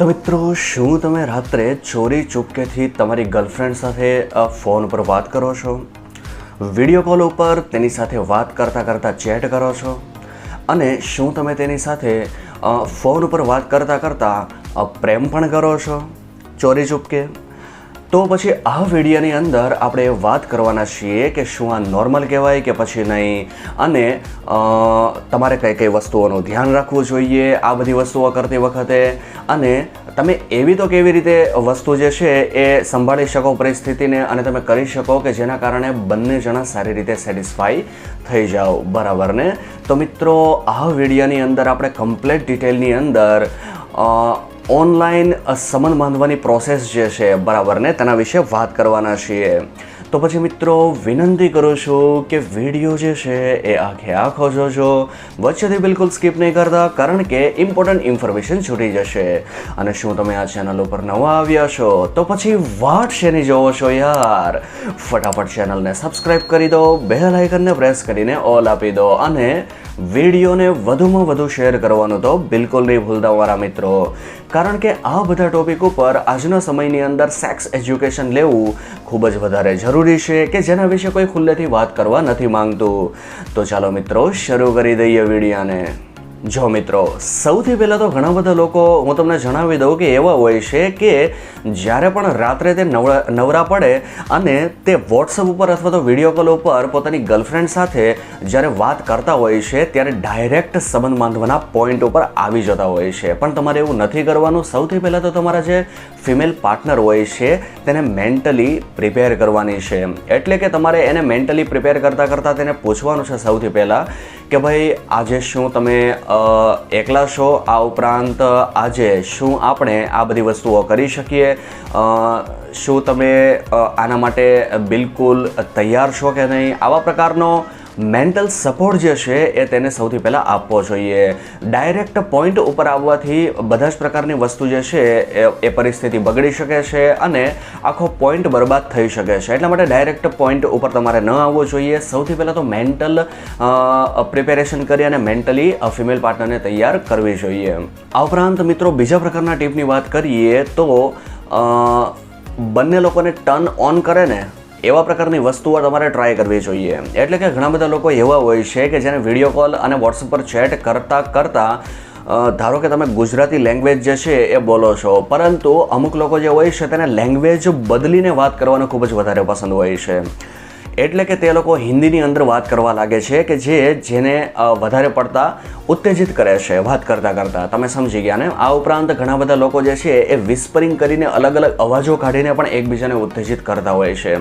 તો મિત્રો, શું તમે રાત્રે ચોરી ચૂપકેથી તમારી ગર્લફ્રેન્ડ સાથે ફોન પર વાત કરો છો? વીડિયો કોલ ઉપર તેની સાથે વાત કરતાં કરતાં ચેટ કરો છો? અને શું તમે તેની સાથે ફોન ઉપર વાત કરતાં કરતાં પ્રેમ પણ કરો છો? ચોરી ચૂપકે? તો પછી આ વિડીયોની અંદર આપણે વાત કરવાના છીએ કે શું આ નોર્મલ કહેવાય કે પછી નહીં? અને તમારે કઈ કઈ વસ્તુઓનું ધ્યાન રાખવું જોઈએ આ બધી વસ્તુઓ કરતી વખતે? અને તમે એવી તો કેવી રીતે વસ્તુ જે છે એ સંભાળી શકો પરિસ્થિતિને અને તમે કરી શકો કે જેના કારણે બંને જણા સારી રીતે સેટિસ્ફાઈ થઈ જાઓ? બરાબર ને? તો મિત્રો, આ વિડીયોની અંદર આપણે કમ્પ્લેટ ડિટેલની અંદર ઓનલાઈન સમન બાંધવાની પ્રોસેસ જે છે બરાબર ને તેના વિશે વાત કરવાના છીએ. તો પછી મિત્રો વિનંતી કરું છું કે વીડિયો જે છે એ આખે આખો જોજો વચ્ચેથી બિલકુલ સ્કીપ નહીં કરતા, કારણ કે ઇમ્પોર્ટન્ટ ઇન્ફોર્મેશન છૂટી જશે. અને શું તમે આ ચેનલ ઉપર નવા આવ્યા છો, તો પછી વાટ શેની જોવો છો યાર? ફટાફટ ચેનલને સબસ્ક્રાઈબ કરી દો બેલ આઇકનને પ્રેસ કરીને ઓલ આપી દો અને વિડીયોને વધુમાં વધુ શેર કરવાનું તો બિલકુલ નહીં ભૂલતા મારા મિત્રો. કારણ કે આ બધા ટોપિક ઉપર આજના સમયની અંદર સેક્સ એજ્યુકેશન લેવું ખૂબ જ વધારે જરૂરી છે કે જેના વિશે કોઈ ખુલ્લેથી વાત કરવા નથી માંગતું. તો ચાલો મિત્રો, શરૂ કરી દઈએ વિડીયાને. જો મિત્રો, સૌથી પહેલાં તો ઘણા બધા લોકો, હું તમને જણાવી દઉં કે એવા હોય છે કે જ્યારે પણ રાત્રે તે નવરા નવરા પડે અને તે વોટ્સઅપ ઉપર અથવા તો વીડિયો કોલ ઉપર પોતાની ગર્લફ્રેન્ડ સાથે જ્યારે વાત કરતા હોય છે, ત્યારે ડાયરેક્ટ સંબંધ બાંધવાના પોઈન્ટ ઉપર આવી જતા હોય છે. પણ તમારે એવું નથી કરવાનું. સૌથી પહેલાં તો તમારા જે ફિમેલ પાર્ટનર હોય છે, તેને મેન્ટલી પ્રિપેર કરવાની છે. એટલે કે તમારે એને મેન્ટલી પ્રિપેર કરતાં કરતાં તેને પૂછવાનું છે સૌથી પહેલાં કે ભાઈ, આજે શું તમે એકલા છો? આ ઉપરાંત, આજે શું આપણે આ બધી વસ્તુઓ કરી શકીએ? શું તમે આના માટે બિલકુલ તૈયાર છો કે નહીં? આવા પ્રકારનો મેન્ટલ સપોર્ટ જે છે એ તેને સૌથી પહેલાં આપવો જોઈએ. ડાયરેક્ટ પોઈન્ટ ઉપર આવવાથી બધા જ પ્રકારની વસ્તુ જે છે એ પરિસ્થિતિ બગડી શકે છે અને આખો પોઈન્ટ બરબાદ થઈ શકે છે. એટલા માટે ડાયરેક્ટ પોઈન્ટ ઉપર તમારે ન આવવું જોઈએ. સૌથી પહેલાં તો મેન્ટલ પ્રિપેરેશન કરી અને મેન્ટલી ફિમેલ પાર્ટનરને તૈયાર કરવી જોઈએ. આ ઉપરાંત મિત્રો બીજા પ્રકારના ટીપની વાત કરીએ તો બંને લોકોને ટર્ન ઓન કરે ને એવા પ્રકારની વસ્તુઓ તમારે ટ્રાય કરવી જોઈએ. એટલે કે ઘણા બધા લોકો એવા હોય છે કે જેને વીડિયો કોલ અને વોટ્સઅપ પર ચેટ કરતાં કરતાં ધારો કે તમે ગુજરાતી લેંગ્વેજ જે છે એ બોલો છો, પરંતુ અમુક લોકો જે હોય છે તેને લેંગ્વેજ બદલીને વાત કરવાનું ખૂબ જ વધારે પસંદ હોય છે. એટલે કે તે લોકો હિન્દીની અંદર વાત કરવા લાગે છે કે જે જેને વધારે પડતા ઉત્તેજિત કરે છે, વાત કરતાં કરતાં. તમે સમજી ગયા ને? આ ઉપરાંત ઘણા બધા લોકો જે છે એ વિસ્પરિંગ કરીને અલગ અલગ અવાજો કાઢીને પણ એકબીજાને ઉત્તેજિત કરતા હોય છે.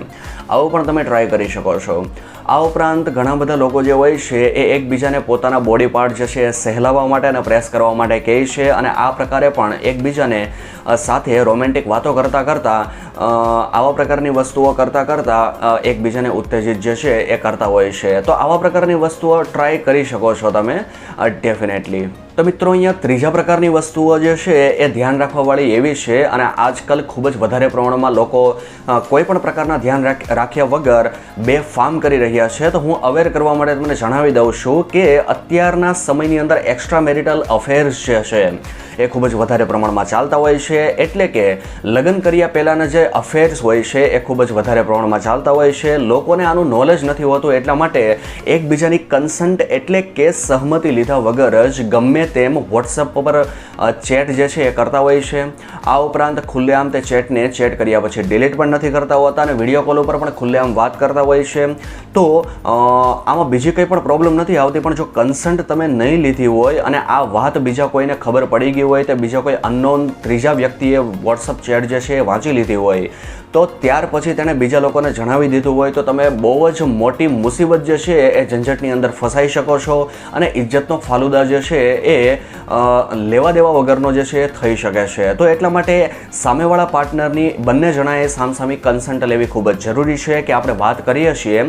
આવું પણ તમે ટ્રાય કરી શકો છો. આ ઉપરાંત ઘણા બધા લોકો જે હોય છે, એ એકબીજાને પોતાના બોડી પાર્ટ જે છે એ સહેલાવવા માટે અને પ્રેસ કરવા માટે કહે છે અને આ પ્રકારે પણ એકબીજાને સાથે રોમેન્ટિક વાતો કરતાં કરતાં આવા પ્રકારની વસ્તુઓ કરતાં કરતાં એકબીજાને ઉત્તેજિત જે છે એ કરતા હોય છે. તો આવા પ્રકારની વસ્તુઓ ટ્રાય કરી શકો છો તમે ડેફિનેટલી. તો મિત્રો, અહીંયા ત્રીજા પ્રકારની વસ્તુઓ જે છે એ ધ્યાન રાખવાવાળી એવી છે અને આજકાલ ખૂબ જ વધારે પ્રમાણમાં લોકો કોઈપણ કોઈ પણ પ્રકારના ધ્યાન રાખ- રાખ્યા વગર બે ફાર્મ કરી રહ્યા છે. તો હું અવેર કરવા માટે તમને જણાવી દઉં છું કે અત્યારના સમયની અંદર એક્સ્ટ્રા મેરિટલ અફેર્સ જે છે એ ખૂબ જ વધારે પ્રમાણમાં ચાલતા હોય છે. એટલે કે લગ્ન કર્યા પહેલાંના જે અફેર્સ હોય છે એ ખૂબ જ વધારે પ્રમાણમાં ચાલતા હોય છે. લોકોને આનું નોલેજ નથી હોતું એટલા માટે એકબીજાની કન્સન્ટ એટલે કે સહમતિ લીધા વગર જ ગમે તેમ વોટ્સઅપ પર ચેટ જે છે એ કરતા હોય છે. આ ઉપરાંત ખુલ્લેઆમ તે ચેટને ચેટ કર્યા પછી ડિલીટ પણ નથી કરતા હોતા અને વીડિયો કોલ ઉપર પણ ખુલ્લેઆમ વાત કરતા હોય છે. તો આમાં બીજી કંઈ પણ પ્રોબ્લેમ નથી આવતી, પણ જો કન્સન્ટ તમે નહીં લીધી હોય અને આ વાત બીજા કોઈને ખબર પડી ગઈ હોય, તો બીજા કોઈ અનનોન ત્રીજા વ્યક્તિએ વોટ્સઅપ ચેટ જે છે એ વાંચી લીધી હોય, તો ત્યાર પછી તેણે બીજા લોકોને જણાવી દીધું હોય, તો તમે બહુ જ મોટી મુસીબત જે છે એ ઝંઝટની અંદર ફસાઈ શકો છો અને ઇજ્જતનો ફાલુદા જે છે એ અ, લેવા દેવા વગરનો જે છે એ થઈ શકે છે. તો એટલા માટે સામેવાળા પાર્ટનરની બંને જણાએ સામસામી કન્સન્ટ લેવી ખૂબ જ જરૂરી છે કે આપણે વાત કરીએ છીએ.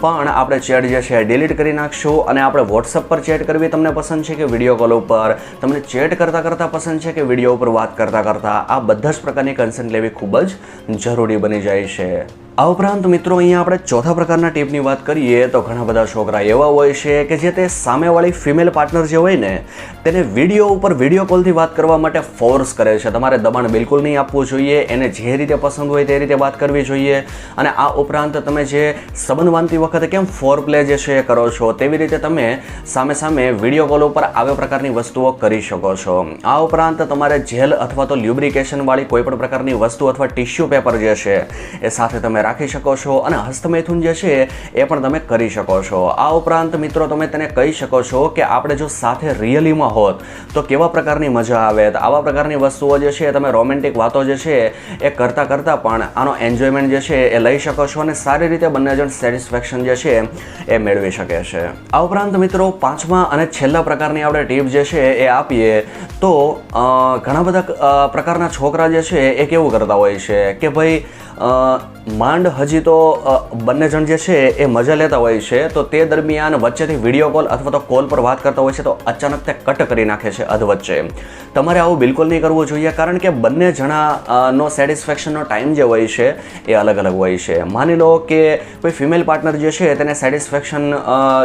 પણ આપણે ચેટ જે છે ડિલીટ કરી નાખશું અને આપણે વોટ્સઅપ પર ચેટ કરવી તમને પસંદ છે કે વીડિયો કોલ ઉપર? તમને ચેટ કરતાં કરતાં પસંદ છે કે વીડિયો ઉપર વાત કરતાં કરતાં? આ બધા જ પ્રકારની કન્સન્ટ લેવી ખૂબ જ જરૂરી બની જાય છે. આ ઉપરાંત મિત્રો અહીંયા આપણે ચોથા પ્રકારના ટીપની વાત કરીએ તો ઘણા બધા છોકરા એવા હોય છે કે જે તે સામેવાળી ફિમેલ પાર્ટનર જે હોય ને, તેને વીડિયો ઉપર વીડિયો કોલથી વાત કરવા માટે ફોર્સ કરે છે. તમારે દબાણ બિલકુલ નહીં આપવું જોઈએ, એને જે રીતે પસંદ હોય તે રીતે વાત કરવી જોઈએ અને આ ઉપરાંત તમે જે સંબંધ બાંધતી વખતે કેમ ફોર પ્લે જે છે એ કરો છો, તેવી રીતે તમે સામે સામે વીડિયો કોલ ઉપર આવા પ્રકારની વસ્તુઓ કરી શકો છો. આ ઉપરાંત તમારે જેલ અથવા તો લ્યુબ્રિકેશનવાળી કોઈપણ પ્રકારની વસ્તુ અથવા ટિશ્યુ પેપર જે છે એ સાથે તમે રાખી શકો છો અને હસ્તમૈથુન જે છે એ પણ તમે કરી શકો છો. આ ઉપરાંત મિત્રો તમે તેને કહી શકો છો કે આપણે જો સાથે રિયલીમાં હોત તો કેવા પ્રકારની મજા આવે આવા પ્રકારની વસ્તુઓ જે છે તમે રોમેન્ટિક વાતો જે છે એ કરતાં કરતાં પણ આનો એન્જોયમેન્ટ જે છે એ લઈ શકો છો અને સારી રીતે બંને જણ સેટિસ્ફેક્શન જે છે એ મેળવી શકે છે. આ ઉપરાંત મિત્રો પાંચમા અને છેલ્લા પ્રકારની આપણે ટીપ જે છે એ આપીએ તો ઘણા બધા પ્રકારના છોકરા જે છે એ કેવું કરતા હોય છે કે ભાઈ માંડ હજી તો બંને જણ જે છે એ મજા લેતા હોય છે. તો તે દરમિયાન વચ્ચેથી વીડિયો કોલ અથવા તો કોલ પર વાત કરતા હોય છે તો અચાનક તે કટ કરી નાખે છે અધવચ્ચે તમારે આવું બિલકુલ નહીં કરવું જોઈએ કારણ કે બંને જણાનો સેટિસ્ફેક્શનનો ટાઈમ જે હોય છે એ અલગ અલગ હોય છે. માની લો કે કોઈ ફિમેલ પાર્ટનર જે છે તેને સેટિસ્ફેક્શન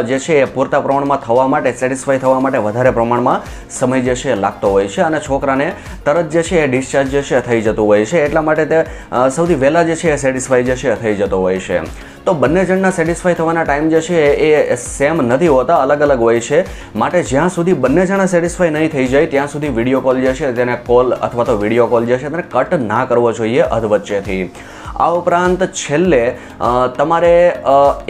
જે છે એ પૂરતા પ્રમાણમાં થવા માટે સેટિસ્ફાઈ થવા માટે વધારે પ્રમાણમાં સમય જે છે લાગતો હોય છે અને છોકરાને તરત જે છે એ ડિસ્ચાર્જ જે છે થઈ જતું હોય છે. એટલા માટે તે સૌથી વહેલા જે છે એ સેટિસ્ફાઈ જે છે થઈ જતો હોય છે. તો બંને જણના સેટિસ્ફાઈ થવાના ટાઈમ જે છે એ સેમ નથી હોતા, અલગ અલગ હોય છે. માટે જ્યાં સુધી બંને જણા સેટિસ્ફાઈ નહીં થઈ જાય, ત્યાં સુધી વીડિયો કોલ જે છે તેને કોલ અથવા તો વીડિયો કોલ જે છે તેને કટ ના કરવો જોઈએ અધવચ્ચેથી આ ઉપરાંત છેલ્લે તમારે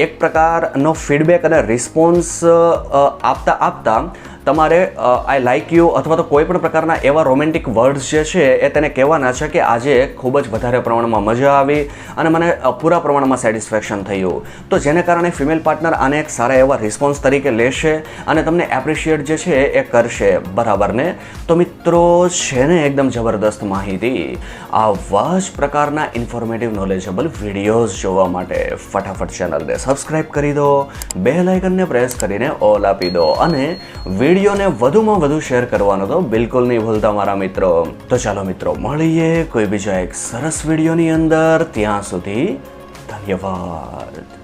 એક પ્રકારનો ફીડબેક અને રિસ્પોન્સ આપતા આપતા તમારે આઈ લાઇક યુ અથવા તો કોઈ પણ પ્રકારના એવા રોમેન્ટિક વર્ડ્સ જે છે એ તેને કહેવાના છે કે આજે ખૂબ જ વધારે પ્રમાણમાં મજા આવી અને મને પૂરા પ્રમાણમાં સેટિસ્ફેક્શન થયું. તો જેને કારણે ફિમેલ પાર્ટનર આને એક સારા એવા રિસ્પોન્સ તરીકે લેશે અને તમને એપ્રિશિએટ જે છે એ કરશે. બરાબર ને? તો મિત્રો, છે ને એકદમ જબરદસ્ત માહિતી. આવા જ પ્રકારના ઇન્ફોર્મેટિવ નોલેજેબલ વિડીયોઝ જોવા માટે ફટાફટ ચેનલને સબસ્ક્રાઇબ કરી દો બે લાઇકનને પ્રેસ કરીને ઓલ આપી દો અને વિડીયોને વધુમાં વધુ શેર કરવાનો તો બિલકુલ નહીં ભૂલતા મારા મિત્રો. તો ચાલો મિત્રો, મળીએ કોઈ બીજા એક સરસ વિડીયોની અંદર. ત્યાં સુધી ધન્યવાદ.